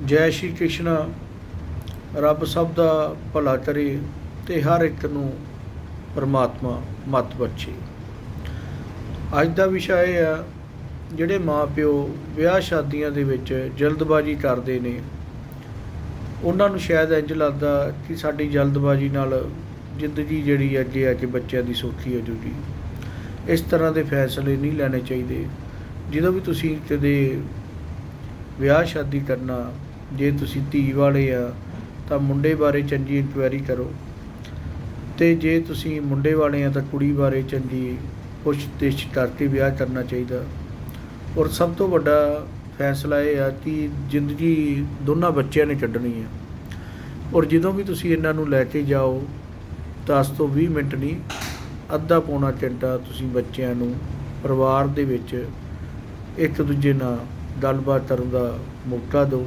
ਜੈ ਸ਼੍ਰੀ ਕ੍ਰਿਸ਼ਨ, ਰੱਬ ਸਭ ਦਾ ਭਲਾ ਕਰੇ ਤੇ ਹਰ ਇੱਕ ਨੂੰ ਪਰਮਾਤਮਾ ਮਤ ਬਖਸ਼ੇ। ਅੱਜ ਦਾ ਵਿਸ਼ਾ ਇਹ ਆ ਜਿਹੜੇ ਮਾਪਿਓ ਵਿਆਹ ਸ਼ਾਦੀਆਂ ਦੇ ਵਿੱਚ ਜਲਦਬਾਜ਼ੀ ਕਰਦੇ ਨੇ, ਉਹਨਾਂ ਨੂੰ ਸ਼ਾਇਦ ਇੰਜ ਲੱਗਦਾ ਕਿ ਸਾਡੀ ਜਲਦਬਾਜ਼ੀ ਨਾਲ ਜ਼ਿੰਦਗੀ ਜਿਹੜੀ ਅੱਗੇ ਆ ਕੇ ਬੱਚਿਆਂ ਦੀ ਸੌਖੀ ਹੋ ਜੂਗੀ। ਇਸ ਤਰ੍ਹਾਂ ਦੇ ਫੈਸਲੇ ਨਹੀਂ ਲੈਣੇ ਚਾਹੀਦੇ। ਜਦੋਂ ਵੀ ਤੁਸੀਂ ਕਦੇ ਵਿਆਹ ਸ਼ਾਦੀ ਕਰਨਾ ਜੇ ਤੁਸੀਂ ਧੀ ਵਾਲੇ ਆ, ਤਾਂ ਮੁੰਡੇ ਬਾਰੇ ਚੰਗੀ ਇਨਕੁਆਇਰੀ ਕਰੋ। ਤੇ ਜੇ ਤੁਸੀਂ ਮੁੰਡੇ ਵਾਲੇ ਆ, ਤਾਂ ਕੁੜੀ ਬਾਰੇ ਚੰਗੀ ਪੁੱਛ-ਗਿੱਛ ਕਰਕੇ ਵਿਆਹ ਕਰਨਾ ਚਾਹੀਦਾ। ਔਰ ਸਭ ਤੋਂ ਵੱਡਾ ਫੈਸਲਾ ਇਹ ਆ ਕਿ ਜ਼ਿੰਦਗੀ ਦੋਨਾਂ ਬੱਚਿਆਂ ਨੇ ਕੱਢਣੀ ਹੈ ਔਰ ਜਦੋਂ ਵੀ ਤੁਸੀਂ ਇਹਨਾਂ ਨੂੰ ਲੈ ਕੇ ਜਾਓ 10 ਤੋਂ 20 ਮਿੰਟ ਨਹੀਂ, ਅੱਧਾ ਪੌਣਾ ਘੰਟਾ ਤੁਸੀਂ ਬੱਚਿਆਂ ਨੂੰ ਪਰਿਵਾਰ ਦੇ ਵਿੱਚ ਇੱਕ ਦੂਜੇ ਨਾਲ ਗੱਲਬਾਤ ਕਰਨ ਦਾ ਮੌਕਾ ਦਿਓ।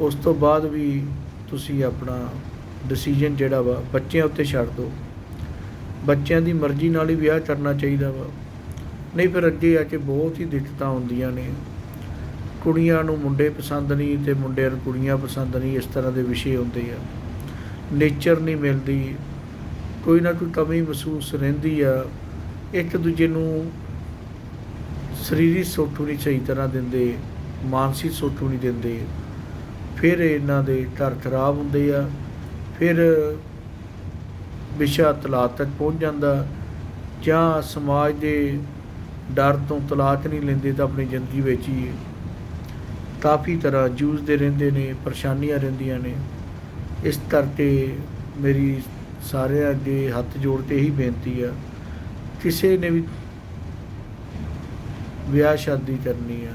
ਉਸ ਤੋਂ ਬਾਅਦ ਵੀ ਤੁਸੀਂ ਆਪਣਾ ਡਿਸੀਜਨ ਜਿਹੜਾ ਵਾ ਬੱਚਿਆਂ ਉੱਤੇ ਛੱਡ ਦਿਓ। ਬੱਚਿਆਂ ਦੀ ਮਰਜ਼ੀ ਨਾਲ ਹੀ ਵਿਆਹ ਕਰਨਾ ਚਾਹੀਦਾ ਵਾ। ਨਹੀਂ ਫਿਰ ਅੱਗੇ ਆ ਕੇ ਬਹੁਤ ਹੀ ਦਿੱਕਤਾਂ ਹੁੰਦੀਆਂ ਨੇ। ਕੁੜੀਆਂ ਨੂੰ ਮੁੰਡੇ ਪਸੰਦ ਨਹੀਂ ਤੇ ਮੁੰਡਿਆਂ ਨੂੰ ਕੁੜੀਆਂ ਪਸੰਦ ਨਹੀਂ, ਇਸ ਤਰ੍ਹਾਂ ਦੇ ਵਿਸ਼ੇ ਹੁੰਦੇ ਆ। ਨੇਚਰ ਨਹੀਂ ਮਿਲਦੀ, ਕੋਈ ਨਾ ਕੋਈ ਕਮੀ ਮਹਿਸੂਸ ਰਹਿੰਦੀ ਆ। ਇੱਕ ਦੂਜੇ ਨੂੰ ਸਰੀਰਕ ਸੋਠੂ ਨਹੀਂ ਸਹੀ ਤਰ੍ਹਾਂ ਦਿੰਦੇ, ਮਾਨਸਿਕ ਸੋਠੂ ਨਹੀਂ ਦਿੰਦੇ। ਫਿਰ ਇਹਨਾਂ ਦੇ ਘਰ ਖਰਾਬ ਹੁੰਦੇ ਆ, ਫਿਰ ਵਿਸ਼ਾ ਤਲਾਕ ਤੱਕ ਪਹੁੰਚ ਜਾਂਦਾ। ਜਾਂ ਸਮਾਜ ਦੇ ਡਰ ਤੋਂ ਤਲਾਕ ਨਹੀਂ ਲੈਂਦੇ ਤਾਂ ਆਪਣੀ ਜ਼ਿੰਦਗੀ ਵਿੱਚ ਹੀ ਕਾਫੀ ਤਰ੍ਹਾਂ ਜੂਝਦੇ ਰਹਿੰਦੇ ਨੇ, ਪਰੇਸ਼ਾਨੀਆਂ ਰਹਿੰਦੀਆਂ ਨੇ। ਇਸ ਕਰਕੇ ਮੇਰੀ ਸਾਰਿਆਂ ਦੇ ਹੱਥ ਜੋੜ ਕੇ ਇਹੀ ਬੇਨਤੀ ਆ, ਕਿਸੇ ਨੇ ਵੀ ਵਿਆਹ ਸ਼ਾਦੀ ਕਰਨੀ ਆ।